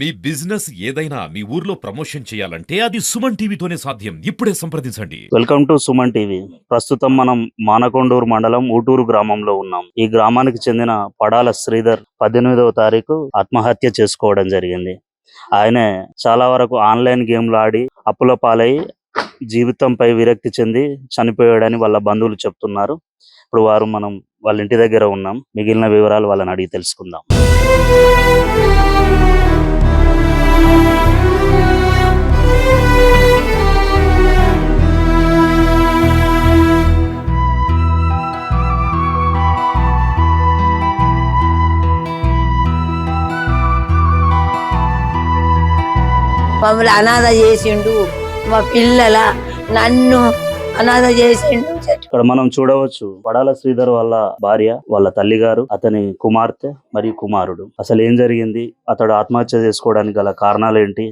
మీ business ఏదైనా మీ ఊర్లో promotion చేయాలంటే అది సుమన్ టీవీతోనే సాధ్యం. ఇప్పుడే సంప్రదించండి. Welcome to Suman TV. ప్రస్తుతం మనం మానకొండూరు మండలం ఊటూరు గ్రామంలో ఉన్నాం. ఈ గ్రామానికి చెందిన పడాల శ్రీధర్ పద్దెనిమిదవ తారీఖు ఆత్మహత్య చేసుకోవడం జరిగింది. ఆయనే చాలా వరకు ఆన్లైన్ గేమ్లు ఆడి అప్పుల పాలై జీవితంపై విరక్తి చెంది చనిపోయాడని వాళ్ళ బంధువులు చెప్తున్నారు. ఇప్పుడు వారు మనం వాళ్ళ ఇంటి దగ్గర ఉన్నాం. మిగిలిన వివరాలు వాళ్ళని అడిగి తెలుసుకుందాం. మమ్మల్ని అనాథ చేసిండు మా పిల్లల నన్ను అనాథ చేసిండు. ఇక్కడ మనం చూడవచ్చు వడాల శ్రీధర్ వాళ్ళ భార్య వాళ్ళ తల్లిగారు అతని కుమార్తె మరియు కుమారుడు. అసలు ఏం జరిగింది? అతడు ఆత్మహత్య చేసుకోవడానికి గల కారణాలు ఏంటి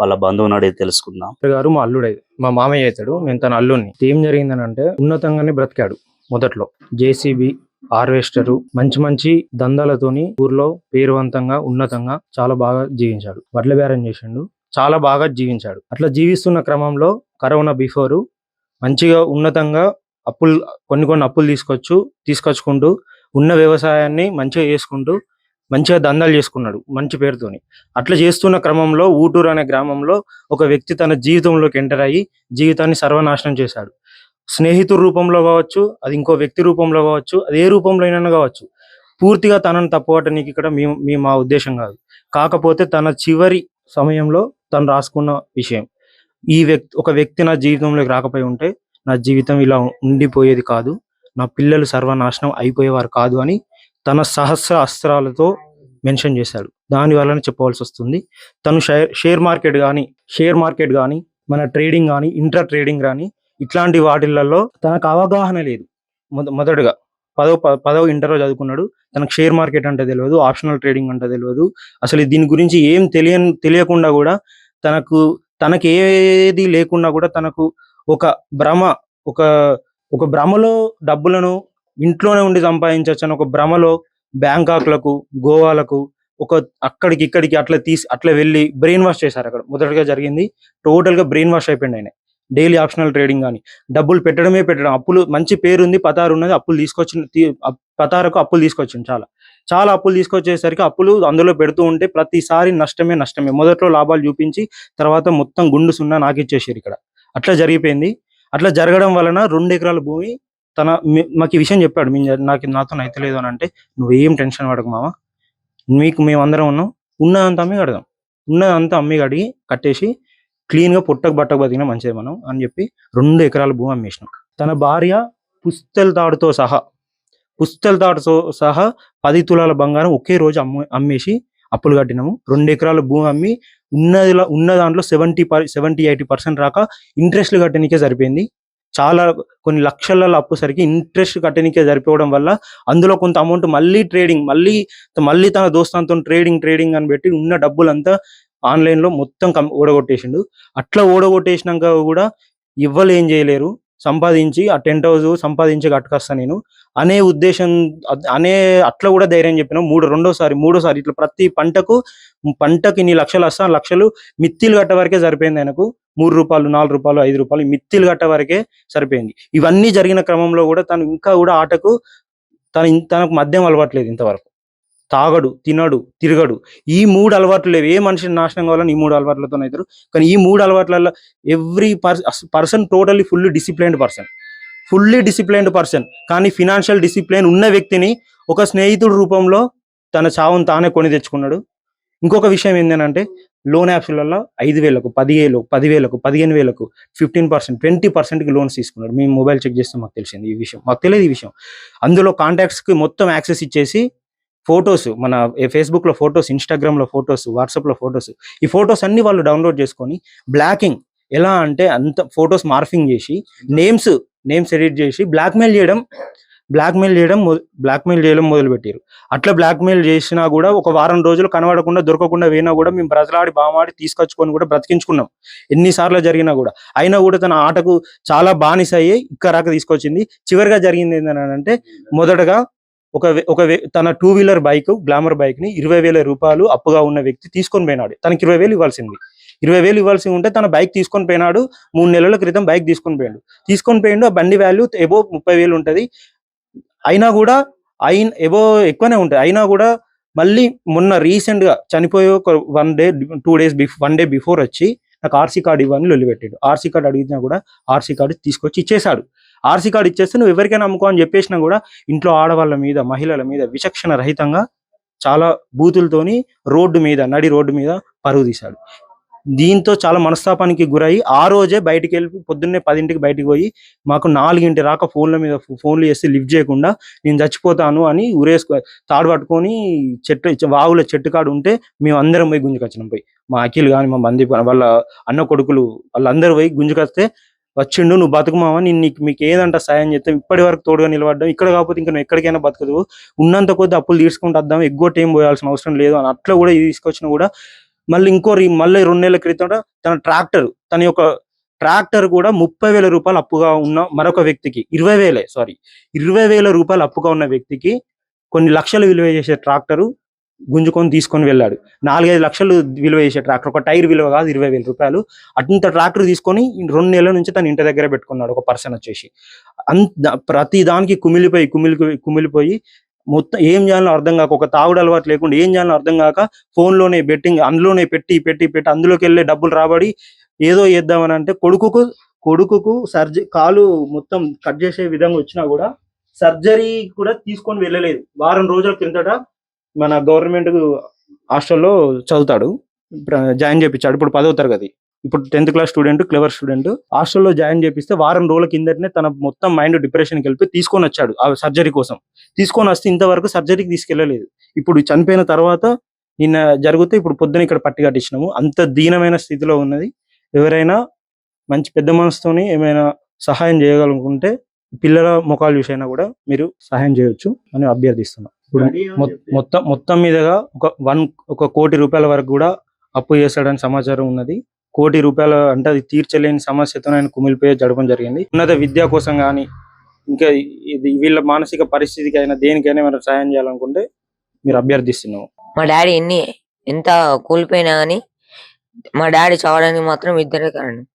వాళ్ళ బంధువుని అడిగి తెలుసుకుందాం. గారు మా అల్లుడే మా మామయ్య అవుతాడు నేను తన అల్లుడిని ఏం జరిగిందని అంటే ఉన్నతంగానే బ్రతికాడు మొదట్లో. జేసీబీ హార్వెస్టరు మంచి మంచి దందాలతోని ఊర్లో పేరువంతంగా ఉన్నతంగా చాలా బాగా జీవించాడు. వడ్ల బేరం చేసిండు చాలా బాగా జీవించాడు. అట్లా జీవిస్తున్న క్రమంలో కరోనా బిఫోరు మంచిగా ఉన్నతంగా అప్పులు కొన్ని కొన్ని అప్పులు తీసుకొచ్చు తీసుకొచ్చుకుంటూ ఉన్న వ్యవసాయాన్ని మంచిగా చేసుకుంటూ మంచిగా దందాలు చేసుకున్నాడు మంచి పేరుతోని. అట్లా చేస్తున్న క్రమంలో ఊటూరు అనే గ్రామంలో ఒక వ్యక్తి తన జీవితంలోకి ఎంటర్ అయ్యి జీవితాన్ని సర్వనాశనం చేశాడు. స్నేహితుడు రూపంలో కావచ్చు అది ఇంకో వ్యక్తి రూపంలో కావచ్చు అది ఏ రూపంలో అయినా కావచ్చు. పూర్తిగా తనను తప్పుపట్టడానికి ఇక్కడ మీ మీ మా ఉద్దేశం కాదు. కాకపోతే తన చివరి సమయంలో తను రాసుకున్న విషయం. ఈ వ్యక్తి ఒక వ్యక్తి నా జీవితంలోకి రాకపోయి ఉంటే నా జీవితం ఇలా ఉండిపోయేది కాదు. నా పిల్లలు సర్వనాశనం అయిపోయేవారు కాదు అని తన సహస్ర అస్త్రాలతో మెన్షన్ చేశాడు. దాని వలన చెప్పవలసి వస్తుంది. తను షేర్ షేర్ మార్కెట్ కానీ షేర్ మార్కెట్ కానీ మన ట్రేడింగ్ కానీ ఇంటర్ ట్రేడింగ్ కానీ ఇట్లాంటి వాటిలలో తనకు అవగాహన లేదు. మొద- మొదటగా పదో పదవ ఇంటర్ చదువుకున్నాడు. తనకు షేర్ మార్కెట్ అంటే తెలియదు ఆప్షనల్ ట్రేడింగ్ అంటే తెలియదు. అసలు దీని గురించి ఏం తెలియని తెలియకుండా కూడా తనకు తనకి ఏది లేకుండా కూడా తనకు ఒక భ్రమ ఒక ఒక భ్రమలో డబ్బులను ఇంట్లోనే ఉండి సంపాదించవచ్చు అని ఒక భ్రమలో బ్యాంకాక్లకు గోవాలకు ఒక అక్కడికి ఇక్కడికి అట్లా తీసి అట్లా వెళ్ళి బ్రెయిన్ వాష్ చేశారు అక్కడ. మొదటగా జరిగింది టోటల్గా బ్రెయిన్ వాష్ అయిపోయింది ఆయన. డైలీ ఆప్షనల్ ట్రేడింగ్ కానీ. డబ్బులు పెట్టడమే పెట్టడం. అప్పులు మంచి పేరు ఉంది పతారు ఉన్నది అప్పులు తీసుకొచ్చిన పతారకు అప్పులు తీసుకొచ్చింది చాలా. చాలా అప్పులు తీసుకొచ్చేసరికి అప్పులు అందులో పెడుతూ ఉంటే ప్రతిసారి నష్టమే నష్టమే. మొదట్లో లాభాలు చూపించి తర్వాత మొత్తం గుండు సున్నా నాకిచ్చేసారు ఇక్కడ. అట్లా జరిగిపోయింది. అట్లా జరగడం వలన రెండు ఎకరాల భూమి తన మాకు ఈ విషయం చెప్పాడు. మీ నాకు నాతో అయితలేదు అని అంటే నువ్వేం టెన్షన్ పడకు మామ. మీకు మేమందరం ఉన్నాం. ఉన్నదంతా అమ్మి కడదాం. ఉన్నదంతా అమ్మి కడిగి కట్టేసి క్లీన్గా పుట్టకు బట్టకు బతికినా మంచిది మనం అని చెప్పి రెండు ఎకరాల భూమి అమ్మేసినాం తన భార్య పుస్తెల తాడుతో సహా పుస్తెల తాడుతో సహా పది తులాల బంగారం ఒకే రోజు అమ్మ అమ్మేసి అప్పులు కట్టినాము. రెండు ఎకరాల భూమి అమ్మి ఉన్నది ఉన్న దాంట్లో సెవెంటీ సెవెంటీ ఎయిటీ పర్సెంట్ రాక ఇంట్రెస్ట్లు కట్టడానికే సరిపోయింది. చాలా కొన్ని లక్షల అప్పు సరికి ఇంట్రెస్ట్ కట్టడానికే సరిపోవడం వల్ల అందులో కొంత అమౌంట్ మళ్ళీ ట్రేడింగ్ మళ్ళీ మళ్ళీ తన దోస్తాంతో ట్రేడింగ్ ట్రేడింగ్ అని పెట్టి ఉన్న డబ్బులంతా ఆన్లైన్లో మొత్తం కం- ఓడగొట్టేసిండు. అట్లా ఓడగొట్టేసినాక కూడా ఇవ్వలేం చేయలేరు. సంపాదించి ఆ టెంట్ హౌస్ సంపాదించి కట్టుకొస్తా నేను. అనే ఉద్దేశం అనే అట్లా కూడా ధైర్యం చెప్పిన మూడు రెండోసారి మూడోసారి ఇట్లా ప్రతి పంటకు పంటకి ఇన్ని లక్షలు వస్తా లక్షలు మిత్తిలు కట్ట వరకే సరిపోయింది ఆయనకు. మూడు రూపాయలు నాలుగు రూపాయలు ఐదు రూపాయలు మిత్తిలు కట్ట వరకే సరిపోయింది. ఇవన్నీ జరిగిన క్రమంలో కూడా తను ఇంకా కూడా ఆటకు తన తనకు మద్యం అలవాట్లేదు ఇంతవరకు. తాగడు తినడు తిరగడు. ఈ మూడు అలవాట్లు లేవు. ఏ మనిషిని నాశనం కావాలని ఈ మూడు అలవాట్లతో అవుతారు. కానీ ఈ మూడు అలవాట్లలో every person totally fully disciplined person. Fully disciplined person. కానీ ఫినాన్షియల్ డిసిప్లైన్ ఉన్న వ్యక్తిని ఒక స్నేహితుడి రూపంలో తన చావును తానే కొని తెచ్చుకున్నాడు. ఇంకొక విషయం ఏంటంటే లోన్ యాప్స్లలో ఐదు వేలకు పదివేలు పదివేలకు పదిహేను వేలకు ఫిఫ్టీన్ పర్సెంట్ ట్వంటీ పర్సెంట్కి లోన్స్ తీసుకున్నాడు. మేము మొబైల్ చెక్ చేస్తే మాకు తెలిసింది ఈ విషయం. మాకు తెలియదు ఈ విషయం. అందులో కాంటాక్ట్స్కి మొత్తం యాక్సెస్ ఇచ్చేసి ఫొటోస్ మన ఫేస్బుక్లో ఫొటోస్ ఇన్స్టాగ్రామ్లో ఫొటోస్ వాట్సాప్లో ఫొటోస్ ఈ ఫొటోస్ అన్ని వాళ్ళు డౌన్లోడ్ చేసుకొని బ్లాకింగ్ ఎలా అంటే అంత ఫొటోస్ మార్ఫింగ్ చేసి నేమ్స్ నేమ్స్ ఎడిట్ చేసి బ్లాక్మెయిల్ చేయడం బ్లాక్మెయిల్ చేయడం బ్లాక్మెయిల్ చేయడం మొదలుపెట్టారు అట్లా బ్లాక్మెయిల్ చేసినా కూడా ఒక వారం రోజులు కనబడకుండా దొరకకుండా పోయినా కూడా మేము బ్రతలాడి బామాడి తీసుకొచ్చుకొని కూడా బ్రతికించుకున్నాం. ఎన్నిసార్లు జరిగినా కూడా. అయినా కూడా తన ఆటకు చాలా బానిస అయ్యి ఇక్కరాక తీసుకొచ్చింది. చివరిగా జరిగింది ఏంటంటే మొదటగా ఒక ఒక వే- తన టూ వీలర్ బైక్ గ్లామర్ బైక్ని ఇరవై వేల రూపాయలు అప్పుగా ఉన్న వ్యక్తి తీసుకొని పోయినాడు. తనకి ఇరవై వేలు ఇవ్వాల్సింది. ఇరవై వేలు ఇవ్వాల్సి ఉంటే తన బైక్ తీసుకొని పోయినాడు. మూడు నెలల క్రితం బైక్ తీసుకొని పోయాడు. తీసుకొని పోయిండు ఆ బండి వాల్యూ ఎబో ముప్పై వేలు ఉంటుంది. అయినా కూడా అయిన ఎబో ఎక్కువనే ఉంటుంది. అయినా కూడా మళ్ళీ మొన్న రీసెంట్గా చనిపోయే ఒక one day two days బిఫ్ one day before వచ్చి నాకు ఆర్సీ కార్డు ఇవ్వని లొల్లి పెట్టాడు ఆర్సీ కార్డు అడిగినా కూడా ఆర్సీ కార్డు తీసుకొచ్చి ఇచ్చేశాడు. ఆర్సీ కార్డు ఇచ్చేస్తే నువ్వు ఎవరికైనా అమ్ముకో అని చెప్పేసినా కూడా ఇంట్లో ఆడవాళ్ళ మీద మహిళల మీద విచక్షణ రహితంగా చాలా బూతులతోని రోడ్డు మీద నడి రోడ్డు మీద పరుగు తీశాడు. దీంతో చాలా మనస్తాపానికి గురై ఆ రోజే బయటికి వెళ్ళి పొద్దున్నే పదింటికి బయటికి పోయి మాకు నాలుగింటి రాక ఫోన్ల మీద ఫోన్లు చేసి లిఫ్ట్ చేయకుండా నేను చచ్చిపోతాను అని ఉరేసుకో తాడు పట్టుకొని చెట్టు వాగుల చెట్టు కాడు ఉంటే మేము అందరం పోయి గుంజుకొచ్చినాం పోయి. మా అఖిల్ కానీ మా మంది వాళ్ళ అన్న కొడుకులు వాళ్ళందరూ పోయి గుంజుకొస్తే వచ్చిండు నువ్వు బతుకుమావా నేను నీకు మీకు ఏదంట సాయం చేస్తాం? ఇప్పటి వరకు తోడుగా నిలబడ్డం ఇక్కడ కాకపోతే ఇంకా నువ్వు ఎక్కడికైనా బతకదు ఉన్నంత కొద్ది అప్పులు తీసుకుంటూ వద్దాం. ఎగ్గొట్టి ఏం పోయాల్సిన అవసరం లేదు అని అట్లా కూడా ఇది తీసుకొచ్చినా కూడా మళ్ళీ ఇంకో మళ్ళీ రెండు నెలల క్రితం తన ట్రాక్టర్ తన యొక్క ట్రాక్టర్ కూడా ముప్పై వేల రూపాయలు అప్పుగా ఉన్న మరొక వ్యక్తికి ఇరవై వేలే సారీ ఇరవై వేల రూపాయలు అప్పుగా ఉన్న వ్యక్తికి కొన్ని లక్షలు విలువ చేసే ట్రాక్టరు గుంజుకొని తీసుకొని వెళ్ళాడు. నాలుగైదు లక్షలు విలువ చేసే ట్రాక్టర్ ఒక టైర్ విలువ కాదు ఇరవై వేల రూపాయలు. అట్ంత ట్రాక్టర్ తీసుకొని రెండు నెలల నుంచి తన ఇంటి దగ్గర పెట్టుకున్నాడు ఒక పర్సన్ వచ్చేసి. అంత ప్రతి దానికి కుమిలిపోయి కుమిలిపోయి కుమిలిపోయి మొత్తం ఏం చేయాలో అర్థం కాక ఒక తాగుడు అలవాటు లేకుండా ఏం చేయాలో అర్థం కాక ఫోన్లోనే లోనే బెట్టింగ్ అందులోనే పెట్టి పెట్టి పెట్టి అందులోకి వెళ్ళే డబ్బులు రాబడి ఏదో చేద్దామని అంటే కొడుకుకు కొడుకుకు సర్జరీ కాలు మొత్తం కట్ చేసే విధంగా వచ్చినా కూడా సర్జరీ కూడా తీసుకొని వెళ్ళలేదు. వారం రోజుల కిందట మన గవర్నమెంట్ హాస్టల్లో చదువుతాడు. జాయిన్ చేయించాడు ఇప్పుడు పదో తరగతి. ఇప్పుడు tenth class student clever student హాస్టల్లో జాయిన్ చేపిస్తే వారం రోజుల కిందటనే తన మొత్తం మైండ్ డిప్రెషన్కి వెళ్ళి తీసుకొని వచ్చాడు ఆ సర్జరీ కోసం. తీసుకొని వస్తే ఇంతవరకు సర్జరీకి తీసుకెళ్ళలేదు. ఇప్పుడు చనిపోయిన తర్వాత నిన్న జరిగితే ఇప్పుడు పొద్దున ఇక్కడ పట్టి కట్టించినాము. అంత దీనమైన స్థితిలో ఉన్నది. ఎవరైనా మంచి పెద్ద మనసుతోని ఏమైనా సహాయం చేయగలనుకుంటే పిల్లల ముఖాలు చూసైనా కూడా మీరు సహాయం చేయొచ్చు అని అభ్యర్థిస్తున్నాం. ఇప్పుడు మొత్తం మొత్తం మీదగా ఒక వన్ ఒక కోటి రూపాయల వరకు కూడా అప్పు చేస్తాడని సమాచారం ఉన్నది. కోటి రూపాయల అంటే అది తీర్చలేని సమస్యతో ఆయన కుమిలిపోయే జరగడం జరిగింది. ఉన్నత విద్య కోసం కానీ ఇంకా ఇది వీళ్ళ మానసిక పరిస్థితికి అయినా దేనికైనా మనం సహాయం చేయాలనుకుంటే మీరు అభ్యర్థిస్తున్నాము. మా డాడీ ఎన్ని ఎంత కూలిపోయినా గానీ మా డాడీ చావడానికి మాత్రం ఇద్దరే కారణం.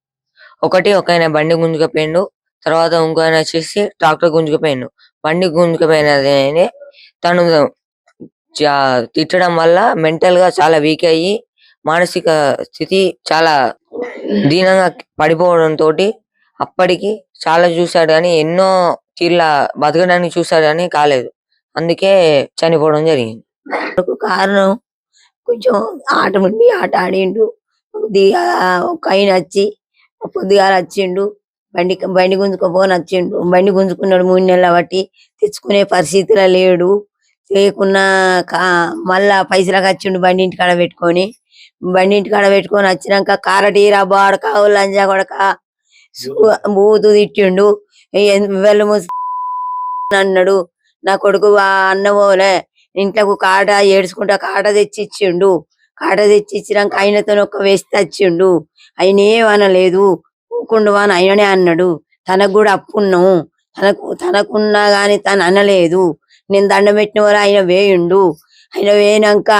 ఒకటి ఒక ఆయన బండి గుంజుకపోయిండు తర్వాత ఇంకో ఆయన వచ్చేసి ట్రాక్టర్ గుంజుకపోయిండు. బండి గుంజుకపోయినది తను తిట్టడం వల్ల మెంటల్గా చాలా వీక్ అయ్యి మానసిక స్థితి చాలా దీనంగా పడిపోవడం తోటి అప్పటికి చాలా చూశాడు కానీ ఎన్నో తీర్ల బతకడానికి చూశాడు కానీ కాలేదు. అందుకే చనిపోవడం జరిగింది. కారణం కొంచెం ఆట ఉండి ఆట ఆడిండు. ఒక ఆయన వచ్చి పొద్దుగాల వచ్చిండు. బండి బండి గుంజుకోపోని వచ్చిండు బండి గుంజుకున్నాడు మూడు నెలల బట్టి. తెచ్చుకునే పరిస్థితిలో లేడు. చేయకున్నా కా- మళ్ళా పైసలకు వచ్చిండు బండి ఇంటి కాడ పెట్టుకొని బండి ఇంటి కాడ పెట్టుకొని వచ్చినాక కారటీరా బాడక లంజా కొడక బూతు తిట్టిండు. వెళ్ళ వెళ్ళు అన్నాడు. నా కొడుకు ఆ ఇంట్లోకు కాట ఏడ్చుకుంటా కాట తెచ్చిచ్చిండు. కాట తెచ్చిచ్చినాక ఆయనతో ఒక వేస్తే వచ్చిండు. ఆయన ఏమనలేదు. ఊకుండు అని ఆయననే అన్నాడు. తనకు కూడా అప్పున్నాము. తనకు తనకున్నా గాని తను అనలేదు. నేను దండం పెట్టిన వారు ఆయన వేయుండు. ఆయన వేయినాక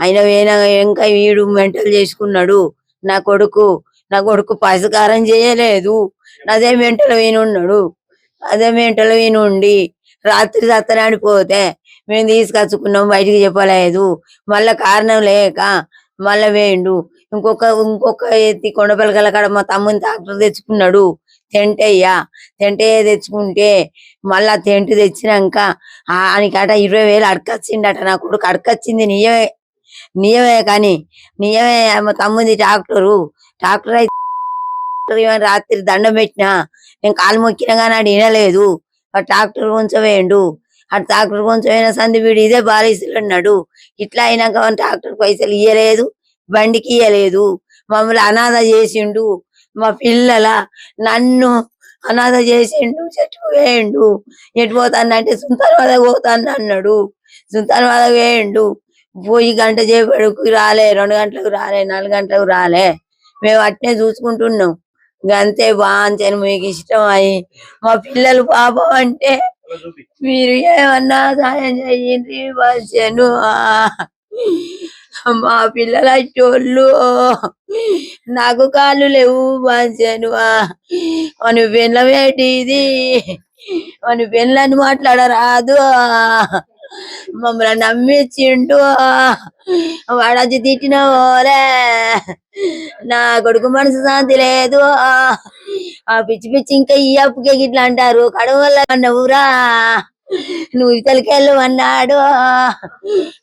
ఆయన వేయినాక వీడు మెంటల్ చేసుకున్నాడు. నా కొడుకు నా కొడుకు పసకారం చేయలేదు. అదే మెంటల్ ఉన్నాడు అదే మెంటల్ ఉండి రాత్రి సత్తనాడిపోతే మేము తీసుకొచ్చుకున్నాం బయటికి చెప్పలేదు. మళ్ళా కారణం లేక మళ్ళా వేయండు. ఇంకొక ఇంకొక ఎత్తి కొండపల్లికల కాడ మా తమ్ముని ట్రాక్టర్ తెచ్చుకున్నాడు. తెంటయ్యా తెంటే తెచ్చుకుంటే మళ్ళా తెంటు తెచ్చినాక ఆయనకట ఇరవై వేలు అడకొచ్చిండట నా కొడుకు అడకొచ్చింది నియమే నియమే కానీ నియమే మా తమ్ముంది ట్రాక్టరు ట్రాక్టర్ అయితే రాత్రి దండం పెట్టినా నేను కాలు మొక్కినా కానీ ఆడు వినలేదు. ఆ ట్రాక్టర్ కొంచెం వేయండు. ఆ ట్రాక్టర్ కొంచెం అయినా సంది వీడు ఇదే బాలీసులు అన్నాడు. ఇట్లా అయినాక డాక్టర్ ట్రాక్టర్ పైసలు ఇయ్యలేదు బండికి ఇయ్యలేదు. మమ్మల్ని అనాథ చేసిండు. మా పిల్లల నన్ను అనాథ చేసిండు చెట్టు వేయండు ఎటు పోతానంటే సుంతరవాద పోతాను అన్నాడు సుంతరవాద వేయండు పోయి గంట చేపడుకు రాలే రెండు గంటలకు రాలే నాలుగు గంటలకు రాలే. మేము అట్నే చూసుకుంటున్నాం. ఇంక అంతే బాగా మీకు ఇష్టం అయి. మా పిల్లలు పాపం అంటే మీరు ఏమన్నా సాయం చెయ్యండి బాను మా పిల్లల చోళ్ళు నాకు కాళ్ళు లేవు వచ్చాను అని పెళ్ళమేటిది అని పెళ్ళని మాట్లాడరాదు. మమ్మల్ని నమ్మించిండు వాడది తిట్టిన ఓరే నా కొడుకు మనసు శాంతి లేదు. ఆ పిచ్చి పిచ్చి ఇంకా ఈ అప్పుకే గిట్లా అంటారు. కడవల్ల వల్ల నువ్వు ఇతలకెళ్ళు అన్నాడు.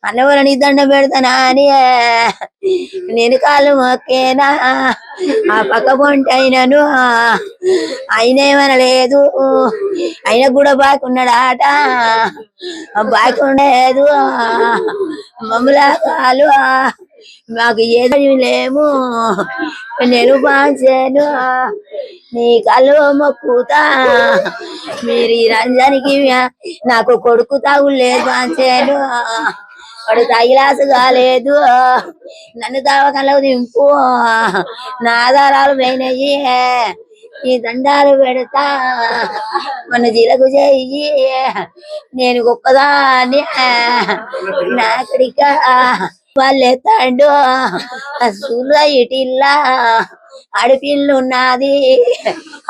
అన్నవర నీ దండ పెడతానా అని నేను కాలు మొక్కేనా? ఆ పక్క పొంటి అయినను. ఆయన ఏమనలేదు. ఆయన కూడా బాగున్నాడాట బాగుండలేదు మమ్మలా కాలు. మాకు ఏదీ లేము నేను బాగాను నీ కళ్ళు మొక్కుతా. మీరు ఈ రంజానికి నాకు కొడుకు తాగులేదు బాగాను వాడు తగిలాసు కాలేదు నన్ను దవాఖానలో దింపు. నా ఆధారాలు పోయినాయి. ఈ దండాలు పెడతా. మన జీలకు చేయి. నేను గొప్పదాన్ని. నాకడిక వాళ్ళెత్తాడు సూర్య ఇటిల్లా అడిపిల్లు ఉన్నది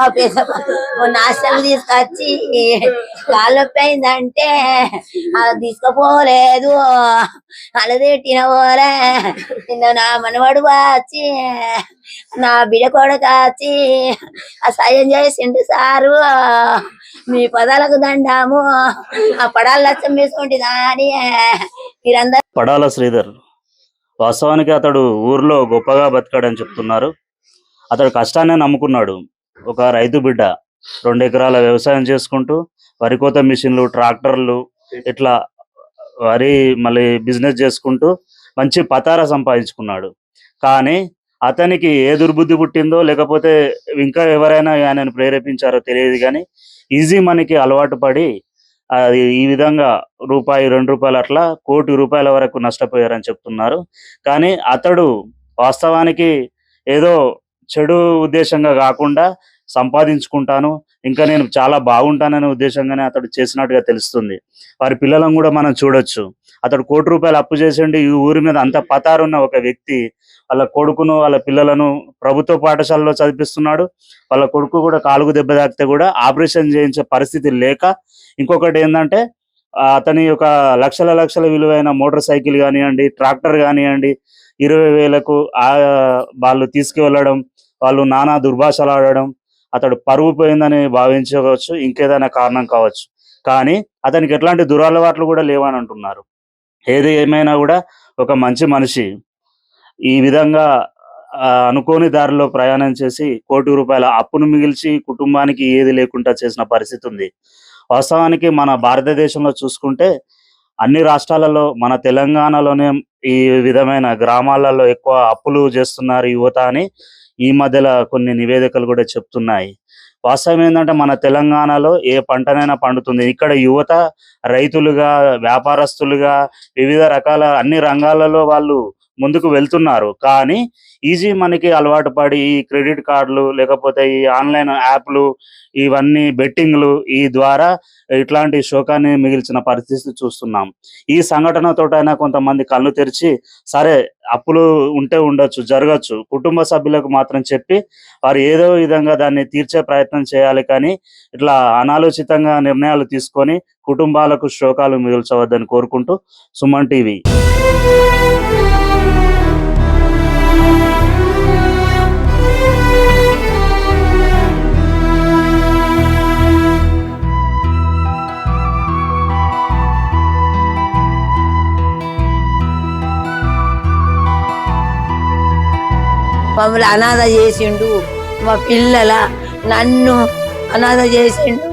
ఆ పెద్ద నాశనం తీసుకొచ్చి కాళ్ళొప్పి అది తీసుకుపోలేదు. అలదెట్టిన పోలే. నిన్న నా మనవడు వచ్చి నా బిడ కూడా కాచి ఆ సాయం చేసిండు సారు. మీ పదాలకు దండాము. ఆ పడాలు లచ్చం వేసుకుంటే దాని మీరందరూ పడాల శ్రీధర్? వాస్తవానికి అతడు ఊర్లో గొప్పగా బతికాడని చెప్తున్నారు. అతడు కష్టాన్ని నమ్ముకున్నాడు. ఒక రైతు బిడ్డ రెండు ఎకరాల వ్యవసాయం చేసుకుంటూ వరి కోత మిషన్లు ట్రాక్టర్లు ఇట్లా వరి మళ్ళీ బిజినెస్ చేసుకుంటూ మంచి పతార సంపాదించుకున్నాడు. కానీ అతనికి ఏ దుర్బుద్ధి పుట్టిందో లేకపోతే ఇంకా ఎవరైనా ఆయనను ప్రేరేపించారో తెలియదు కానీ ఈజీ మనీకి అలవాటు పడి అది ఈ విధంగా రూపాయి రెండు రూపాయలు అట్లా కోటి రూపాయల వరకు నష్టపోయారని చెప్తున్నారు. కానీ అతడు వాస్తవానికి ఏదో చెడు ఉద్దేశంగా కాకుండా సంపాదించుకుంటాను ఇంకా నేను చాలా బాగుంటాననే ఉద్దేశంగానే అతడు చేసినట్టుగా తెలుస్తుంది. వారి పిల్లలను కూడా మనం చూడొచ్చు. అతడు కోటి రూపాయలు అప్పు చేసిండి. ఈ ఊరి మీద అంత పతారున్న ఒక వ్యక్తి వాళ్ళ కొడుకును వాళ్ళ పిల్లలను ప్రభుత్వ పాఠశాలలో చదివిస్తున్నాడు వాళ్ళ కొడుకు కూడా కాలుగు దెబ్బ తాకితే కూడా ఆపరేషన్ చేయించే పరిస్థితి లేక ఇంకొకటి ఏంటంటే అతని యొక్క లక్షల లక్షల విలువైన మోటార్ సైకిల్ కానివ్వండి ట్రాక్టర్ కానివ్వండి ఇరవై వేలకు వాళ్ళు తీసుకువెళ్ళడం వాళ్ళు నానా దుర్భాషలు ఆడడం అతడు పరుగు పోయిందని భావించవచ్చు ఇంకేదైనా కారణం కావచ్చు. కానీ అతనికి ఎట్లాంటి దురలవాట్లు కూడా లేవని అంటున్నారు ఏది ఏమైనా కూడా ఒక మంచి మనిషి ఈ విధంగా అనుకోని దారిలో ప్రయాణం చేసి కోటి రూపాయల అప్పును మిగిల్చి కుటుంబానికి ఏది లేకుండా చేసిన పరిస్థితి ఉంది. వాస్తవానికి మన భారతదేశంలో చూసుకుంటే అన్ని రాష్ట్రాలలో మన తెలంగాణలోనే ఈ విధమైన గ్రామాలలో ఎక్కువ అప్పులు చేస్తున్నారు యువత అని ఈ మధ్యలో కొన్ని నివేదికలు కూడా చెప్తున్నాయి. వాస్తవం ఏంటంటే మన తెలంగాణలో ఏ పంటనైనా పండుతుంది. ఇక్కడ యువత రైతులుగా వ్యాపారస్తులుగా వివిధ రకాల అన్ని రంగాలలో వాళ్ళు ముందుకు వెళ్తున్నారు. కానీ ఈజీ మనకి అలవాటు పడి ఈ క్రెడిట్ కార్డులు లేకపోతే ఈ ఆన్లైన్ యాప్లు ఇవన్నీ బెట్టింగ్లు ఈ ద్వారా ఇట్లాంటి శోకాన్ని మిగిల్చిన పరిస్థితి చూస్తున్నాం. ఈ సంఘటనతోటైనా కొంతమంది కళ్ళు తెరిచి సరే అప్పులు ఉంటే ఉండొచ్చు జరగచ్చు కుటుంబ సభ్యులకు మాత్రం చెప్పి వారు ఏదో విధంగా దాన్ని తీర్చే ప్రయత్నం చేయాలి కానీ ఇట్లా అనాలోచితంగా నిర్ణయాలు తీసుకొని కుటుంబాలకు శోకాలు మిగిల్చవద్దని కోరుకుంటూ సుమన్ టీవీ. మమ్మల్ని అనాథ చేసిండు మా పిల్లల నన్ను అనాథ చేసిండు.